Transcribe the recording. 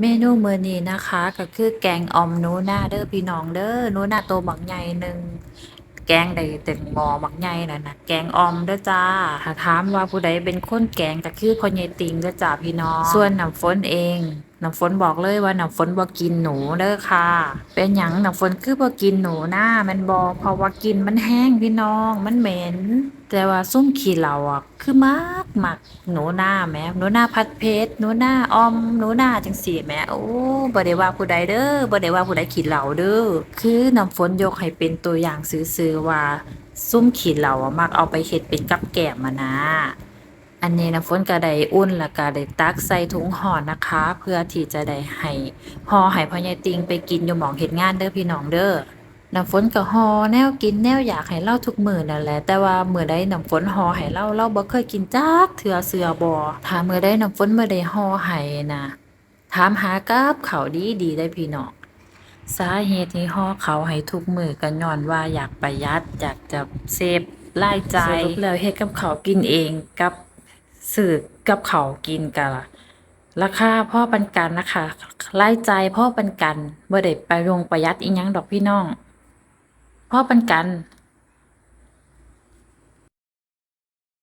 เมนูมื้อนี้นะคะ ก็คือแกงอ่อมหนูนาเด้อพี่น้องเด้อหนูนาโตบักใหญ่หนึ่งแกงได้เต็มหม้อบักใหญ่นั่นน่ะแกงอ่อมเด้อจ้าถ้าถามว่าผู้ใดเป็นคนแกงก็คือพ่อใหญ่ติงเด้อจ้าพี่น้อง ส่วนน้ำฝนเอง น้ำฝนบอกเลยว่าน้ำฝนบ่กินหนูเด้อค่ะ เป็นหยังน้ำฝนคือบ่กินหนูนามันบ่เพราะว่ากินมันแห้งพี่น้องมันเหม็น แต่ว่าซุ่มขี้เหล้าอะคือมักมักหนูหน้าแหมหนูหน้าผัดเผ็ดหนูหน้าออมหนูหน้าจังซี่แหมโอ้บ่ได้ว่าผู้ใดเด้อบ่ได้ว่าผู้ใดขี้เหล้าเด้อคือน้ำฝนยกให้เป็นตัวอย่างซื่อๆว่าซุ่มขี้เหล้าอะมักเอาไปเฮ็ดเป็นกับแกมมานะ อันนี้น้ำฝนก็ได้อุ่นแล้วก็ได้ตักใส่ถุงห่อนะคะ เพื่อที่จะได้ให้ห่อให้พ่อใหญ่ติงไปกินอยู่หม่องเฮ็ดงานเด้อพี่น้องเด้อน้ำฝนก็ฮอแนวกินแนวอยากให้เล่าทุกมื้อนั่นแหละ แต่ว่ามื้อใดน้ำฝนฮอให้เล่าเราบ่เคยกินจักเทื่อเสือบ่ถ้ามื้อใดน้ำฝนบ่ได้ฮอให้นะถามหากับเขาวดีดีได้พี่น้องสาเหตุที่ฮอเขาวให้ทุกมื้อก็ย้อนว่าอยากประหยัดอยากจะเซฟรายจ่ายสรุปแล้วเฮ็ดกับเขาวกินเองกับ สื่อกับเขากินกันราคาพ่อปันกันนะคะรายจ่ายพ่อปันกันบ่ได้ไปลงประหยัดอีหยังดอกพี่น้อง พ่อปันกัน